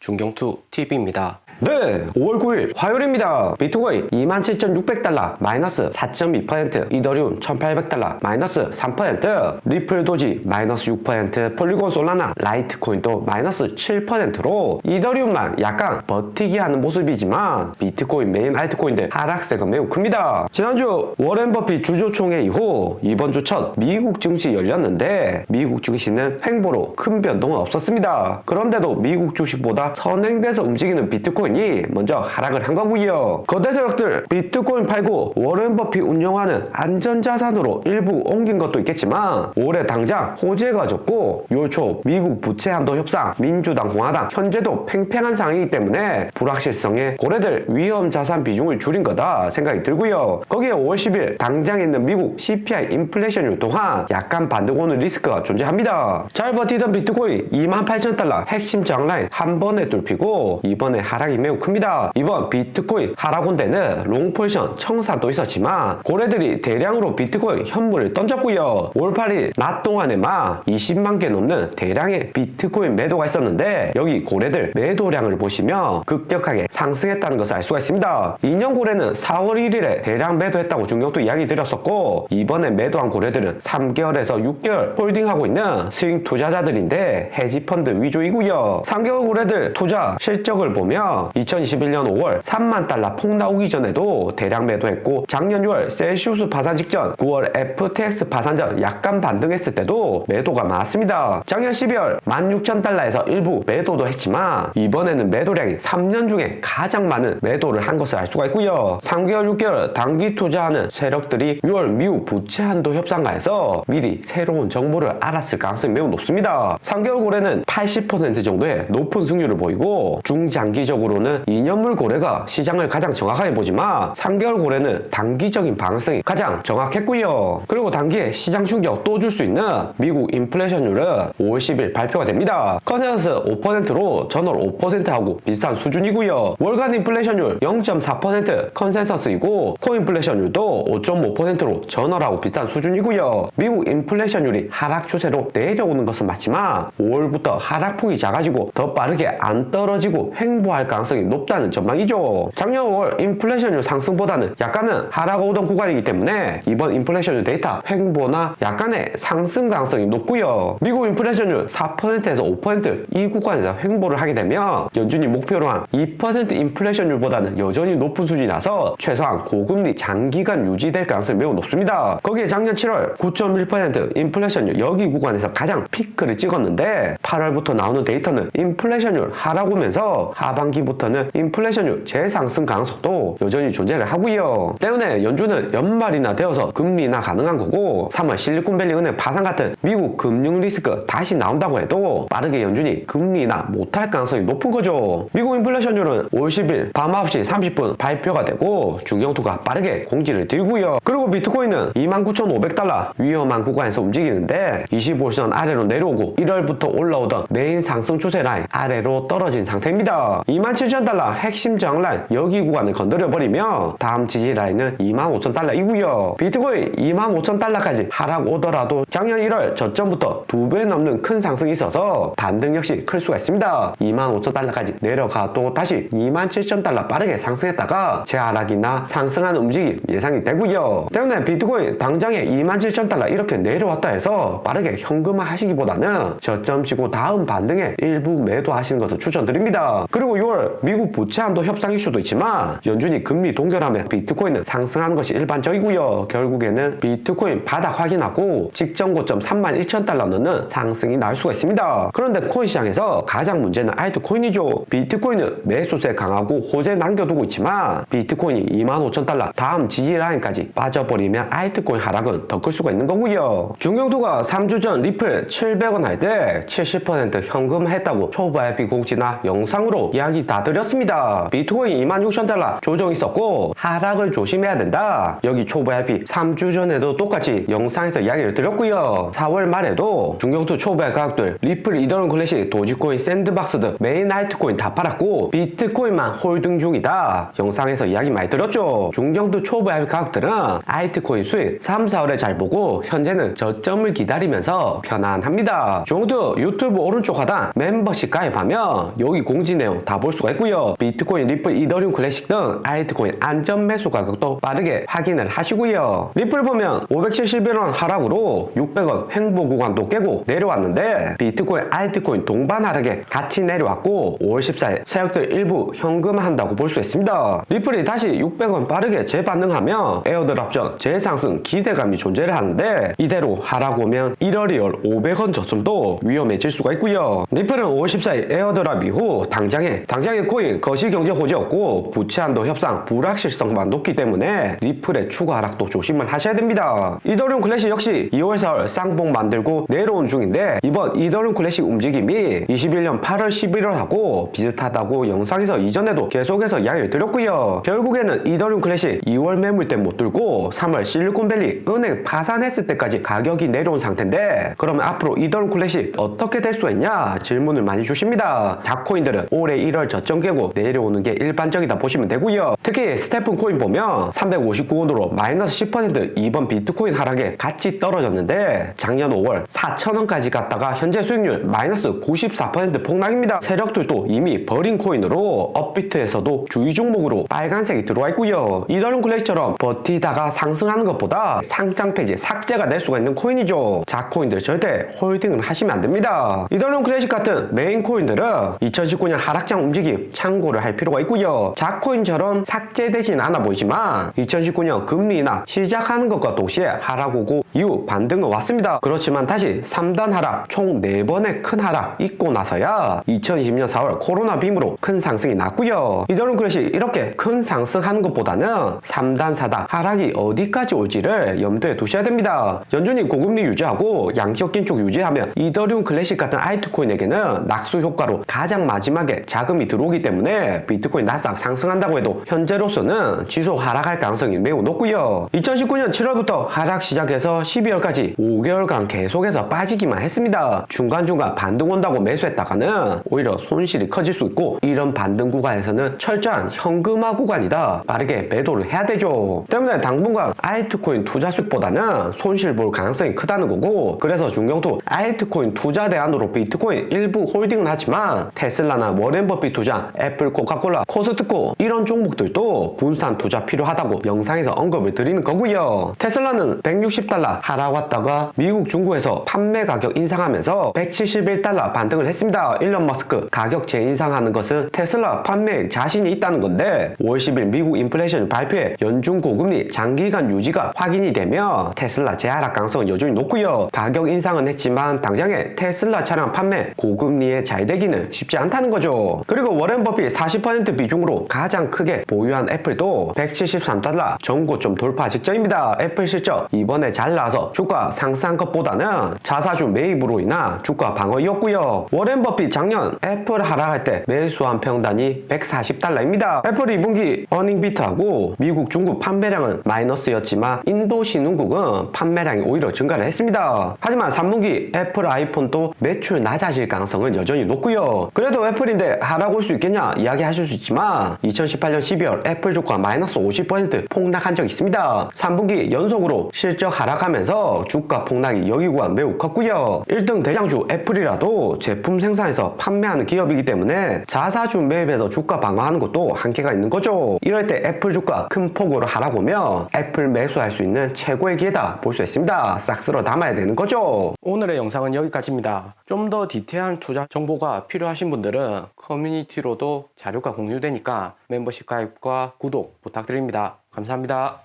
중경투 TV입니다. 네, 5월 9일 화요일입니다. 비트코인 27,600달러 마이너스 4.2%, 이더리움 1,800달러 마이너스 3%, 리플 도지 마이너스 6%, 폴리곤 솔라나 라이트코인도 마이너스 7%로 이더리움만 약간 버티기 하는 모습이지만 비트코인 메인 알트코인들 하락세가 매우 큽니다. 지난주 워렌 버핏 주주총회 이후 이번 주 첫 미국 증시 열렸는데 미국 증시는 횡보로 큰 변동은 없었습니다. 그런데도 미국 주식보다 선행돼서 움직이는 비트코인이 먼저 하락을 한 거고요. 거대 세력들 비트코인 팔고 워렌 버핏 운영하는 안전자산으로 일부 옮긴 것도 있겠지만 올해 당장 호재가 적고 요초 미국 부채 한도 협상 민주당 공화당 현재도 팽팽한 상황이기 때문에 불확실성에 고래들 위험 자산 비중을 줄인 거다 생각이 들고요. 거기에 5월 10일 당장 있는 미국 CPI 인플레이션율 또한 약간 반등 오는 리스크가 존재합니다. 잘 버티던 비트코인 28,000달러 핵심 장라인 한번 에 뚫히고 이번에 하락이 매우 큽니다. 이번 비트코인 하락온대는 롱폴션 청사도 있었지만 고래들이 대량으로 비트코인 현물을 던졌고요. 올 8일 낮 동안에만 20만 개 넘는 대량의 비트코인 매도가 있었는데 여기 고래들 매도량을 보시면 급격하게 상승했다는 것을 알 수가 있습니다. 2년 고래는 4월 1일에 대량 매도했다고 중경도 이야기 드렸었고 이번에 매도한 고래들은 3개월에서 6개월 홀딩하고 있는 스윙 투자자들인데 헤지펀드 위주이고요. 3개월 고래들 투자 실적을 보면 2021년 5월 3만 달러 폭 나오기 전에도 대량 매도했고 작년 6월 셀시우스 파산 직전 9월 FTX 파산 전 약간 반등했을 때도 매도가 많았습니다. 작년 12월 16,000달러에서 일부 매도도 했지만 이번에는 매도량이 3년 중에 가장 많은 매도를 한 것을 알 수가 있고요. 3개월, 6개월 단기 투자하는 세력들이 6월 미국 부채 한도 협상가에서 미리 새로운 정보를 알았을 가능성이 매우 높습니다. 3개월 고래는 80% 정도의 높은 승률을 보이고 중장기적으로는 2년물 고래가 시장을 가장 정확하게 보지만 3개월 고래는 단기적인 방향성이 가장 정확했고요. 그리고 단기에 시장 충격 또 줄 수 있는 미국 인플레이션율은 5월 10일 발표가 됩니다. 컨센서스 5%로 전월 5%하고 비슷한 수준이고요. 월간 인플레이션율 0.4% 컨센서스이고 코인플레이션율도 5.5%로 전월하고 비슷한 수준이고요. 미국 인플레이션율이 하락 추세로 내려오는 것은 맞지만 5월부터 하락폭이 작아지고 더 빠르게 안 떨어지고 횡보할 가능성이 높다는 전망이죠. 작년 5월 인플레이션율 상승보다는 약간은 하락 오던 구간이기 때문에 이번 인플레이션율 데이터 횡보나 약간의 상승 가능성이 높고요. 미국 인플레이션율 4%에서 5%이 구간에서 횡보를 하게 되면 연준이 목표로 한 2% 인플레이션율보다는 여전히 높은 수준이라서 최소한 고금리 장기간 유지될 가능성이 매우 높습니다. 거기에 작년 7월 9.1% 인플레이션율 여기 구간에서 가장 피크를 찍었는데 8월부터 나오는 데이터는 인플레이션율 하락 오면서 하반기부터는 인플레이션율 재상승 가능성도 여전히 존재를 하고요. 때문에 연준은 연말이나 되어서 금리나 가능한 거고 3월 실리콘밸리 은행 파산 같은 미국 금융 리스크 다시 나온다고 해도 빠르게 연준이 금리나 못할 가능성이 높은 거죠. 미국 인플레이션율은 5월 10일 밤 9시 30분 발표가 되고 중경투가 빠르게 공지를 들고요. 그리고 비트코인은 29,500달러 위험한 구간에서 움직이는데 25선 아래로 내려오고 1월부터 올라 오던 메인 상승 추세 라인 아래로 떨어진 상태입니다. 27,000달러 핵심 저항 라인 여기 구간을 건드려 버리면 다음 지지 라인은 25,000달러이고요. 비트코인 25,000달러까지 하락 오더라도 작년 1월 저점부터 두 배 넘는 큰 상승이 있어서 반등 역시 클 수가 있습니다. 25,000달러까지 내려가도 다시 27,000달러 빠르게 상승했다가 재하락이나 상승하는 움직임 예상이 되고요. 때문에 비트코인 당장에 27,000달러 이렇게 내려왔다 해서 빠르게 현금화 하시기보다는 저점 치고 다음 반등에 일부 매도하시는 것을 추천드립니다. 그리고 6월 미국 부채 한도 협상 이슈도 있지만 연준이 금리 동결하면 비트코인은 상승하는 것이 일반적이고요. 결국에는 비트코인 바닥 확인하고 직전 고점 31,000달러는 상승이 날 수가 있습니다. 그런데 코인 시장에서 가장 문제는 알트코인이죠. 비트코인은 매수세 강하고 호재 남겨두고 있지만 비트코인이 25,000달러 다음 지지 라인까지 빠져버리면 알트코인 하락은 더 클 수가 있는 거고요. 중경도가 3주 전 리플 700원 할 때 70% 현금했다고 초보 IP 공지나 영상으로 이야기 다 드렸습니다. 비트코인 26,000달러 조정 있었고 하락을 조심해야 된다. 여기 초보 IP 3주 전에도 똑같이 영상에서 이야기를 드렸고요. 4월 말에도 중경도 초보의 가격들 리플 이더리움 클래식 도지코인 샌드박스 등 메인 알트코인 다 팔았고 비트코인만 홀딩 중이다. 영상에서 이야기 많이 드렸죠. 중경도 초보의 가격들은 알트코인 수익 3, 4월에 잘 보고 현재는 저점을 기다리면서 편안합니다. 중도 유튜브 유튜브 오른쪽 하단 멤버십 가입하면 여기 공지 내용 다 볼 수가 있고요. 비트코인, 리플, 이더리움 클래식 등 알트코인 안전 매수 가격도 빠르게 확인을 하시고요. 리플 보면 571원 하락으로 600원 횡보 구간도 깨고 내려왔는데 비트코인, 알트코인 동반 하락에 같이 내려왔고 5월 14일 세력들 일부 현금한다고 볼 수 있습니다. 리플이 다시 600원 빠르게 재반응하며 에어드랍전 재상승 기대감이 존재를 하는데 이대로 하락 오면 1월 2월 500원 저점도 위험해질 수가 있고요. 리플은 5월 14일 에어드랍 이후 당장에 당장의 코인 거시 경제 호재였고 부채 한도 협상 불확실성만 높기 때문에 리플의 추가 하락도 조심을 하셔야 됩니다. 이더리움 클래식 역시 2월 4월 쌍봉 만들고 내려온 중인데 이번 이더리움 클래식 움직임이 21년 8월 11월하고 비슷하다고 영상에서 이전에도 계속해서 이야기를 드렸고요. 결국에는 이더리움 클래식 2월 매물대 못 들고 3월 실리콘밸리 은행 파산했을 때까지 가격이 내려온 상태인데 그러면 앞으로 이더리움 클래식 어떻게 될수 있냐 질문을 많이 주십니다. 작코인들은 올해 1월 저점 깨고 내려오는 게 일반적이다 보시면 되고요. 특히 스테픈 코인 보면 359원으로 마이너스 10% 이번 비트코인 하락에 같이 떨어졌는데 작년 5월 4천원까지 갔다가 현재 수익률 마이너스 94% 폭락입니다. 세력들도 이미 버린 코인으로 업비트에서도 주의 종목으로 빨간색이 들어와 있고요. 이더리움 클래식처럼 버티다가 상승하는 것보다 상장 폐지 삭제가 될 수가 있는 코인이죠. 자코인들 절대 홀딩을 하시면 안 됩니다. 이더리움 클래식 같은 메인 코인들은 2019년 하락장 움직임 참고를 할 필요가 있고요. 자코인처럼 삭제되진 않아 보이지만 2019년 금리 인하 시작하는 것과 동시에 하락 오고 이후 반등은 왔습니다. 그렇지만 다시 3단 하락 총 4번의 큰 하락 있고 나서야 2020년 4월 코로나 빔으로 큰 상승이 났고요. 이더리움 클래식 이렇게 큰 상승하는 것보다는 3단 4단 하락이 어디까지 올지를 염두에 두셔야 됩니다. 연준이 고금리 유지하고 양적 긴축 유지하면 이더리움 클래식 같은 알트코인에게는 낙수 효과로 가장 마지막에 자금이 들어오기 때문에 비트코인 나스닥 상승한다고 해도 현재로서는 지속 하락할 가능성이 매우 높고요. 2019년 7월부터 하락 시작해서 12월까지 5개월간 계속해서 빠지기만 했습니다. 중간중간 반등 온다고 매수했다가는 오히려 손실이 커질 수 있고 이런 반등 구간에서는 철저한 현금화 구간이다. 빠르게 매도를 해야 되죠. 때문에 당분간 알트코인 투자 수익보다는 손실 볼 가능성이 크다는 거고 그래서 중경도 알트코인 투자 대 안으로 비트코인 일부 홀딩은 하지만 테슬라나 워렌 버핏 투자, 애플, 코카콜라, 코스트코 이런 종목들도 분산 투자 필요하다고 영상에서 언급을 드리는 거고요. 테슬라는 160달러 하락 왔다가 미국 중국에서 판매 가격 인상하면서 171달러 반등을 했습니다. 일론 머스크 가격 재인상하는 것은 테슬라 판매에 자신이 있다는 건데 5월 10일 미국 인플레이션 발표에 연중 고금리 장기간 유지가 확인이 되며 테슬라 재하락 가능성은 여전히 높고요. 가격 인상은 했지만 당장에 테슬라 차량 판매 고금리에 잘 되기는 쉽지 않다는 거죠. 그리고 워렌 버핏 40% 비중으로 가장 크게 보유한 애플도 173달러 전고점 돌파 직전입니다. 애플 실적 이번에 잘 나와서 주가 상승한 것보다는 자사주 매입으로 인한 주가 방어이었고요. 워렌 버핏 작년 애플 하락할 때 매수한 평단이 140달러입니다. 애플 2분기 어닝 비트하고 미국, 중국 판매량은 마이너스였지만 인도 신흥국은 판매량이 오히려 증가를 했습니다. 하지만 3분기 애플 아이폰도 매출 낮아질 가능성은 여전히 높고요. 그래도 애플인데 하락 올 수 있겠냐 이야기하실 수 있지만 2018년 12월 애플 주가 마이너스 50% 폭락한 적 있습니다. 3분기 연속으로 실적 하락하면서 주가 폭락이 여기구간 매우 컸고요. 1등 대장주 애플이라도 제품 생산해서 판매하는 기업이기 때문에 자사주 매입해서 주가 방어하는 것도 한계가 있는 거죠. 이럴 때 애플 주가 큰 폭으로 하락 오면 애플 매수할 수 있는 최고의 기회다 볼 수 있습니다. 싹 쓸어 담아야 되는 거죠. 오늘의 영상은 여기까지입니다. 좀 더 디테일한 투자 정보가 필요하신 분들은 커뮤니티로도 자료가 공유되니까 멤버십 가입과 구독 부탁드립니다. 감사합니다.